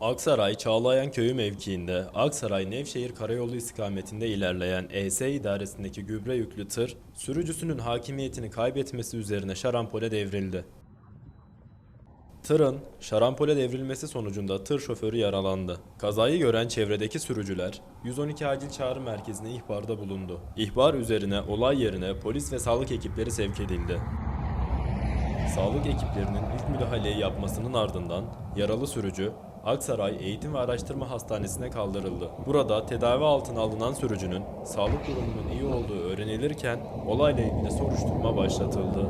Aksaray Çağlayan Köyü mevkiinde Aksaray Nevşehir Karayolu istikametinde ilerleyen ES idaresindeki gübre yüklü tır sürücüsünün hakimiyetini kaybetmesi üzerine şarampole devrildi. Tırın şarampole devrilmesi sonucunda tır şoförü yaralandı. Kazayı gören çevredeki sürücüler 112 acil çağrı merkezine ihbarda bulundu. İhbar üzerine olay yerine polis ve sağlık ekipleri sevk edildi. Sağlık ekiplerinin ilk müdahaleyi yapmasının ardından yaralı sürücü Aksaray Eğitim ve Araştırma Hastanesi'ne kaldırıldı. Burada tedavi altına alınan sürücünün sağlık durumunun iyi olduğu öğrenilirken olayla ilgili soruşturma başlatıldı.